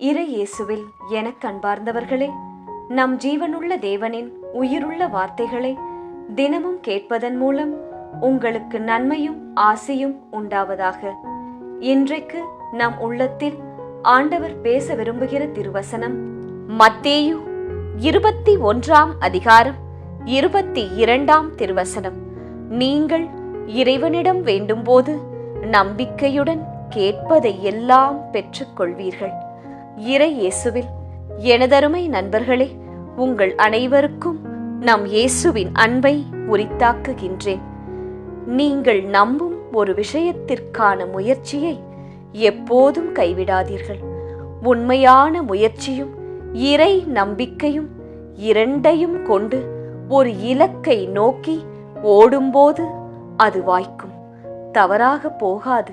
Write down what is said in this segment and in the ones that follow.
இறை இயேசுவில் எனக் கண்பார்ந்தவர்களே நம் ஜீவனுள்ள தேவனின் உயிருள்ள வார்த்தைகளை தினமும் கேட்பதன் மூலம் உங்களுக்கு நன்மையும் ஆசையும் உண்டாவதாக. இன்றைக்கு நம் உள்ளத்தில் ஆண்டவர் பேச விரும்புகிற திருவசனம் மத்தேயு இருபத்தி ஒன்றாம் அதிகாரம் இருபத்தி இரண்டாம் திருவசனம். நீங்கள் இறைவனிடம் வேண்டும்போது நம்பிக்கையுடன் கேட்பதை எல்லாம் பெற்றுக்கொள்வீர்கள். இறை இயேசுவில். எனதருமை நண்பர்களே உங்கள் அனைவருக்கும் நம் இயேசுவின் அன்பை உரித்தாக்குகின்றேன். நீங்கள் நம்பும் ஒரு விஷயத்திற்கான முயற்சியை எப்போதும் கைவிடாதீர்கள். உண்மையான முயற்சியும் இறை நம்பிக்கையும் இரண்டையும் கொண்டு ஒரு இலக்கை நோக்கி ஓடும்போது அது வாய்க்கும். தவறாக போகாது.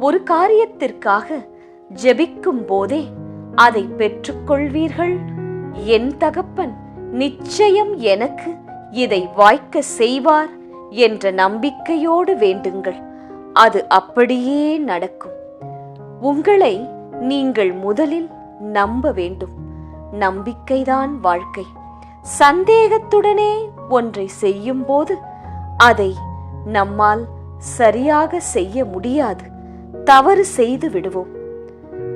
ஒரு காரியத்திற்காக ஜெபிக்கும் போதே அதை பெற்றுக்கொள்வீர்கள்? என் தகப்பன் நிச்சயம் எனக்கு இதை வாய்க்க செய்வார் என்ற நம்பிக்கையோடு வேண்டுங்கள். அது அப்படியே நடக்கும். உங்களை நீங்கள் முதலில் நம்ப வேண்டும். நம்பிக்கைதான் வாழ்க்கை. சந்தேகத்துடனே ஒன்றை செய்யும்போது அதை நம்மால் சரியாக செய்ய முடியாது. தவறு செய்து விடுவோம்.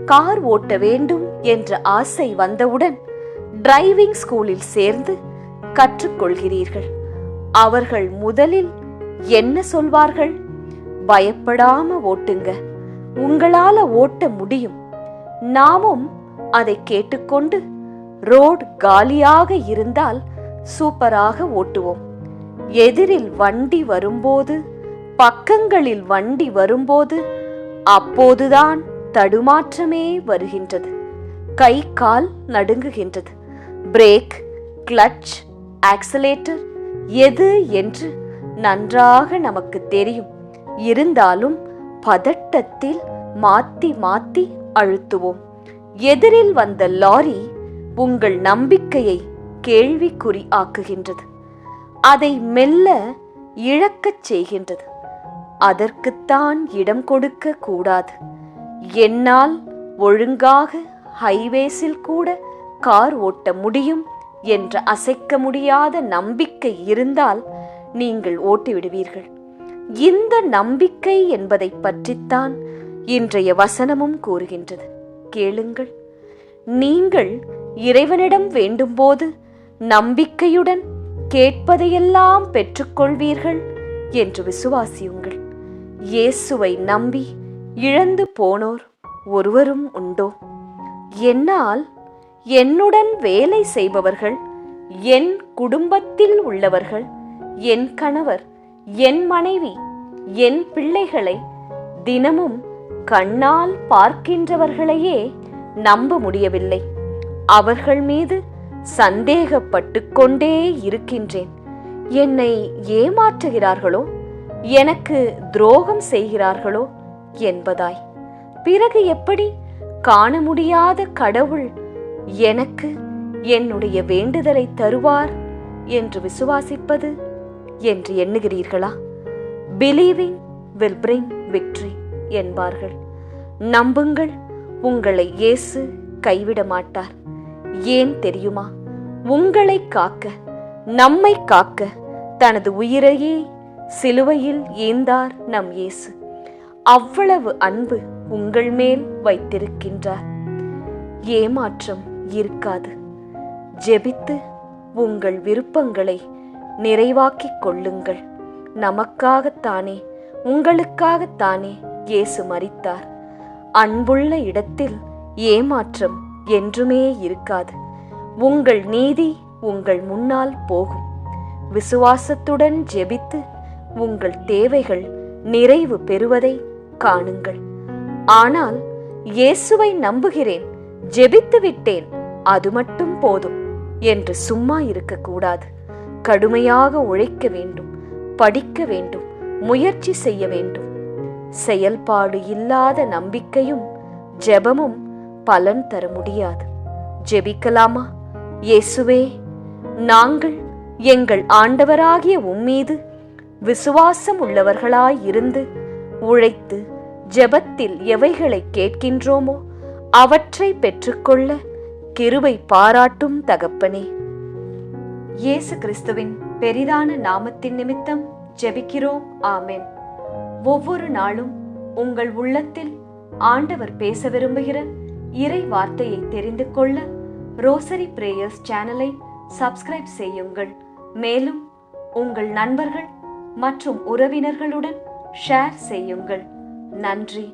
கார் ஓட்ட வேண்டும் என்ற ஆசை வந்தவுடன் டிரைவிங் ஸ்கூலில் சேர்ந்து கற்றுக்கொள்கிறீர்கள். அவர்கள் முதலில் என்ன சொல்வார்கள்? பயப்படாம ஓட்டுங்க. உங்களால ஓட்ட முடியும். நாமும் அதை கேட்டுக்கொண்டு ரோட் காலியாக இருந்தால் சூப்பராக ஓட்டுவோம். எதிரில் வண்டி வரும்போது பக்கங்களில் வண்டி வரும்போது அப்போதுதான் தடுமாற்றமே வருகின்றது. கை கால் நடுங்குகின்றது. பிரேக் கிளட்ச் ஆக்சலேட்டர் எது என்று நன்றாக நமக்கு தெரியும். இருந்தாலும் பதட்டத்தில் மாத்தி மாத்தி அழுத்துவோம். எதிரில் வந்த லாரி உங்கள் நம்பிக்கையை கேள்விக்குறி ஆக்குகின்றது. அதை மெல்ல இழக்கச் செய்கின்றது. அதற்குத்தான் இடம் கொடுக்க கூடாது. என்னால் ஒழுங்காக ஹைவேஸில் கூட கார் ஓட்ட முடியும் என்ற அசைக்க முடியாத நம்பிக்கை இருந்தால் நீங்கள் ஓட்டிவிடுவீர்கள். இந்த நம்பிக்கை என்பதை பற்றித்தான் இன்றைய வசனமும் கூறுகின்றது. கேளுங்கள். நீங்கள் இறைவனிடம் வேண்டும்போது நம்பிக்கையுடன் கேட்பதையெல்லாம் பெற்றுக்கொள்வீர்கள் என்று விசுவாசியுங்கள். இயேசுவை நம்பி இழந்து போனோர் ஒருவரும் உண்டோ? என்னால் என்னுடன் வேலை செய்பவர்கள் என் குடும்பத்தில் உள்ளவர்கள் என் கணவர் என் மனைவி என் பிள்ளைகளை தினமும் கண்ணால் பார்க்கின்றவர்களையே நம்ப முடியவில்லை. அவர்கள் மீது சந்தேகப்பட்டு கொண்டே இருக்கின்றேன். என்னை ஏமாற்றுகிறார்களோ? எனக்கு துரோகம் செய்கிறார்களோ? என்பதாய். பிறகு எப்படி காண முடியாத கடவுள் எனக்கு என்னுடைய வேண்டுதலை தருவார் என்று விசுவாசிப்பது என்று எண்ணுகிறீர்களா? பிலீவிங் வில் பிரிங் விக்ட்ரி என்பார்கள். நம்புங்கள் உங்களை இயேசு கைவிட மாட்டார். ஏன் தெரியுமா? உங்களை காக்க நம்மை காக்க தனது உயிரையே சிலுவையில் ஏந்தார் நம் இயேசு. அவ்வளவு அன்பு உங்கள் மேல் வைத்திருக்கின்றார். ஏமாற்றம் இருக்காது. ஜெபித்து உங்கள் விருப்பங்களை நிறைவாக்கிக் கொள்ளுங்கள். நமக்காகத்தானே உங்களுக்காகத்தானே இயேசு மறித்தார் அன்புள்ள இடத்தில் ஏமாற்றம் என்றுமே இருக்காது. உங்கள் நீதி உங்கள் முன்னால் போகும். விசுவாசத்துடன் ஜெபித்து உங்கள் தேவைகள் நிறைவு பெறுவதை காணுங்கள். ஆனால் இயேசுவை நம்புகிறேன் ஜெபித்து விட்டேன் அது மட்டும் போதும் என்று சும்மா இருக்கக்கூடாது. கடுமையாக உழைக்க வேண்டும் படிக்க வேண்டும் முயற்சி செய்ய வேண்டும். செயல்பாடு இல்லாத நம்பிக்கையும் ஜெபமும் பலன் தர முடியாது. ஜெபிக்கலாமா? இயேசுவே நாங்கள் எங்கள் ஆண்டவராகிய உம்மீது விசுவாசம் உள்ளவர்களாய் இருந்து உழைத்து ஜெபத்தில் எவைகளை கேட்கின்றோமோ அவற்றை பெற்றுக்கொள்ள கிருபை பாராட்டும் தகப்பனே. இயேசு கிறிஸ்துவின் பெரிதான நாமத்தின் நிமித்தம் ஜெபிக்கிறோம். ஆமென். ஒவ்வொரு நாளும் உங்கள் உள்ளத்தில் ஆண்டவர் பேச விரும்புகிற இறை வார்த்தையை தெரிந்து கொள்ள ரோசரி பிரேயர்ஸ் சேனலை சப்ஸ்கிரைப் செய்யுங்கள். மேலும் உங்கள் நண்பர்கள் மற்றும் உறவினர்களுடன் ஷேர் செய்யுங்கள். நன்றி.